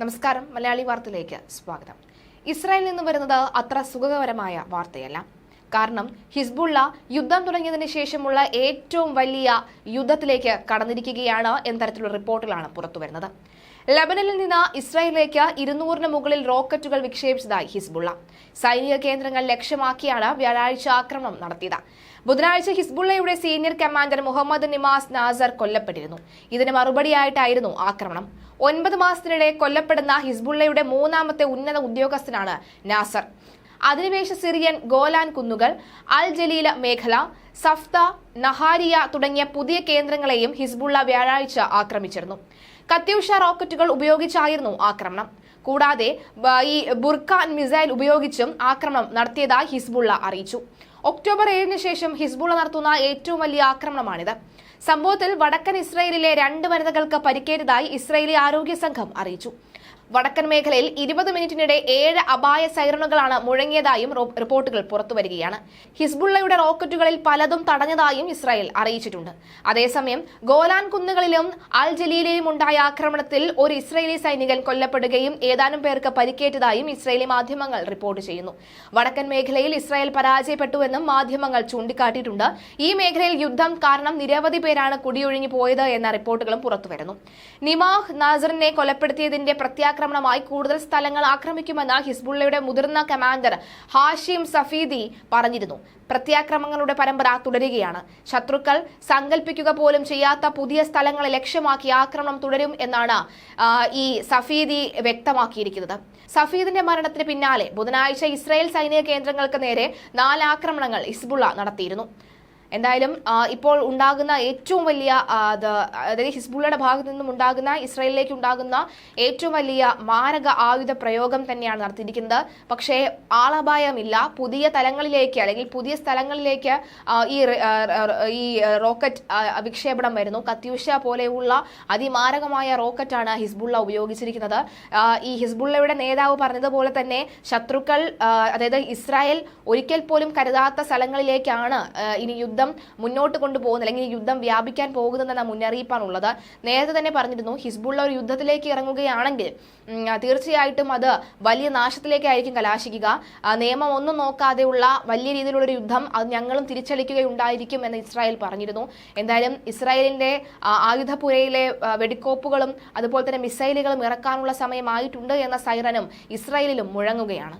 നമസ്കാരം. മലയാളി വാർത്തയിലേക്ക് സ്വാഗതം. ഇസ്രായേലിൽ നിന്ന് വരുന്നത് അത്ര സുഖകരമായ വാർത്തയല്ല. കാരണം ഹിസ്ബുള്ള യുദ്ധം തുടങ്ങിയതിന് ശേഷമുള്ള ഏറ്റവും വലിയ യുദ്ധത്തിലേക്ക് കടന്നിരിക്കുകയാണ് എന്ന തരത്തിലുള്ള റിപ്പോർട്ടുകളാണ് പുറത്തുവരുന്നത് ലബനനിൽ നിന്ന് ഇസ്രായേലിലേക്ക് ഇരുന്നൂറിന് മുകളിൽ റോക്കറ്റുകൾ വിക്ഷേപിച്ചതായി ഹിസ്ബുള്ള. സൈനിക കേന്ദ്രങ്ങൾ ലക്ഷ്യമാക്കിയാണ് വ്യാഴാഴ്ച ആക്രമണം നടത്തിയത്. ബുധനാഴ്ച ഹിസ്ബുള്ളയുടെ senior commander Muhammad Nimas Nasser കൊല്ലപ്പെട്ടിരുന്നു. ഇതിന് മറുപടിയായിട്ടായിരുന്നു ആക്രമണം. ഒൻപത് മാസത്തിനിടെ കൊല്ലപ്പെടുന്ന ഹിസ്ബുള്ളയുടെ മൂന്നാമത്തെ ഉന്നത ഉദ്യോഗസ്ഥനാണ് നാസർ. അധിനിവേശ സിറിയൻ ഗോലാൻ കുന്നുകൾ അൽ ജലീല മേഖല സഫ്ത നഹാരിയ തുടങ്ങിയ പുതിയ കേന്ദ്രങ്ങളെയും ഹിസ്ബുള്ള വ്യാഴാഴ്ച ആക്രമിച്ചിരുന്നു. കത്യൂഷ റോക്കറ്റുകൾ ഉപയോഗിച്ചായിരുന്നു ആക്രമണം. കൂടാതെ ഈ ബുർഖാൻ മിസൈൽ ഉപയോഗിച്ചും ആക്രമണം നടത്തിയതായി ഹിസ്ബുള്ള അറിയിച്ചു. ഒക്ടോബർ ഏഴിന് ശേഷം ഹിസ്ബുള്ള നടത്തുന്ന ഏറ്റവും വലിയ ആക്രമണമാണിത്. സംഭവത്തിൽ വടക്കൻ ഇസ്രയേലിലെ രണ്ട് വനിതകൾക്ക് പരിക്കേറ്റതായി ഇസ്രയേലി ആരോഗ്യ സംഘം അറിയിച്ചു. വടക്കൻ മേഖലയിൽ ഇരുപത് മിനിറ്റിനിടെ ഏഴ് അപായ സൈറണുകളാണ് മുഴങ്ങിയതായും റിപ്പോർട്ടുകൾ പുറത്തുവരികയാണ്. ഹിസ്ബുള്ളയുടെ റോക്കറ്റുകളിൽ പലതും തടഞ്ഞതായും ഇസ്രായേൽ അറിയിച്ചിട്ടുണ്ട്. അതേസമയം ഗോലാൻ കുന്നുകളിലും അൽ ജലീലയിലും ഉണ്ടായ ആക്രമണത്തിൽ ഒരു ഇസ്രയേലി സൈനികൻ കൊല്ലപ്പെടുകയും ഏതാനും പേർക്ക് പരിക്കേറ്റതായും ഇസ്രയേലി മാധ്യമങ്ങൾ റിപ്പോർട്ട് ചെയ്യുന്നു. വടക്കൻ മേഖലയിൽ ഇസ്രായേൽ പരാജയപ്പെട്ടുവെന്നും മാധ്യമങ്ങൾ ചൂണ്ടിക്കാട്ടിയിട്ടുണ്ട്. ഈ മേഖലയിൽ യുദ്ധം കാരണം നിരവധി പേരാണ് കുടിയൊഴിഞ്ഞു പോയത് എന്ന റിപ്പോർട്ടുകളും പുറത്തുവരുന്നു. നിമാഹ് നാസറിനെ കൊലപ്പെടുത്തിയതിന്റെ പ്രത്യാക്രമണമായി കൂടുതൽ സ്ഥലങ്ങൾ ആക്രമിക്കുമെന്ന് ഹിസ്ബുള്ളയുടെ മുതിർന്ന കമാൻഡർ ഹാഷിം സഫീദി പറഞ്ഞിരുന്നു. പ്രത്യാക്രമങ്ങളുടെ പരമ്പര തുടരുകയാണ്. ശത്രുക്കൾ സങ്കല്പിക്കുക പോലും ചെയ്യാത്ത പുതിയ സ്ഥലങ്ങളെ ലക്ഷ്യമാക്കി ആക്രമണം തുടരും എന്നാണ് ഈ സഫീദി വ്യക്തമാക്കിയിരിക്കുന്നത്. സഫീദിന്റെ മരണത്തിന് പിന്നാലെ ബുധനാഴ്ച ഇസ്രായേൽ സൈനിക കേന്ദ്രങ്ങൾക്ക് നേരെ നാല് ആക്രമണങ്ങൾ ഹിസ്ബുള്ള നടത്തിയിരുന്നു. എന്തായാലും ഇപ്പോൾ ഉണ്ടാകുന്ന ഏറ്റവും വലിയ അതായത് ഹിസ്ബുള്ളയുടെ ഭാഗത്തു നിന്നും ഉണ്ടാകുന്ന ഇസ്രയേലിലേക്ക് ഉണ്ടാകുന്ന ഏറ്റവും വലിയ മാരക ആയുധ പ്രയോഗം തന്നെയാണ് നടത്തിയിരിക്കുന്നത്. പക്ഷേ ആളപായമില്ല. പുതിയ തലങ്ങളിലേക്ക് അല്ലെങ്കിൽ പുതിയ സ്ഥലങ്ങളിലേക്ക് ഈ ഈ റോക്കറ്റ് വിക്ഷേപണം വരുന്നു. കത്യൂഷ പോലെയുള്ള അതിമാരകമായ റോക്കറ്റാണ് ഹിസ്ബുള്ള ഉപയോഗിച്ചിരിക്കുന്നത്. ഈ ഹിസ്ബുള്ളയുടെ നേതാവ് പറഞ്ഞതുപോലെ തന്നെ ശത്രുക്കൾ അതായത് ഇസ്രായേൽ ഒരിക്കൽ പോലും കരുതാത്ത സ്ഥലങ്ങളിലേക്കാണ് ഇനി യുദ്ധം മുന്നോട്ട് കൊണ്ടുപോകുന്ന അല്ലെങ്കിൽ യുദ്ധം വ്യാപിക്കാൻ പോകുന്നതെന്ന മുന്നറിയിപ്പാണുള്ളത്. നേരത്തെ തന്നെ പറഞ്ഞിരുന്നു ഹിസ്ബുള്ള ഒരു യുദ്ധത്തിലേക്ക് ഇറങ്ങുകയാണെങ്കിൽ തീർച്ചയായിട്ടും അത് വലിയ നാശത്തിലേക്കായിരിക്കും കലാശിക്കുക. നിയമം ഒന്നും നോക്കാതെയുള്ള വലിയ രീതിയിലുള്ള ഒരു യുദ്ധം അത് ഞങ്ങളും തിരിച്ചടിക്കുകയുണ്ടായിരിക്കും എന്ന് ഇസ്രായേൽ പറഞ്ഞിരുന്നു. എന്തായാലും ഇസ്രായേലിന്റെ ആയുധപുരയിലെ വെടിക്കോപ്പുകളും അതുപോലെ തന്നെ മിസൈലുകളും ഇറക്കാനുള്ള സമയമായിട്ടുണ്ട് എന്ന സൈറനും ഇസ്രായേലിലും മുഴങ്ങുകയാണ്.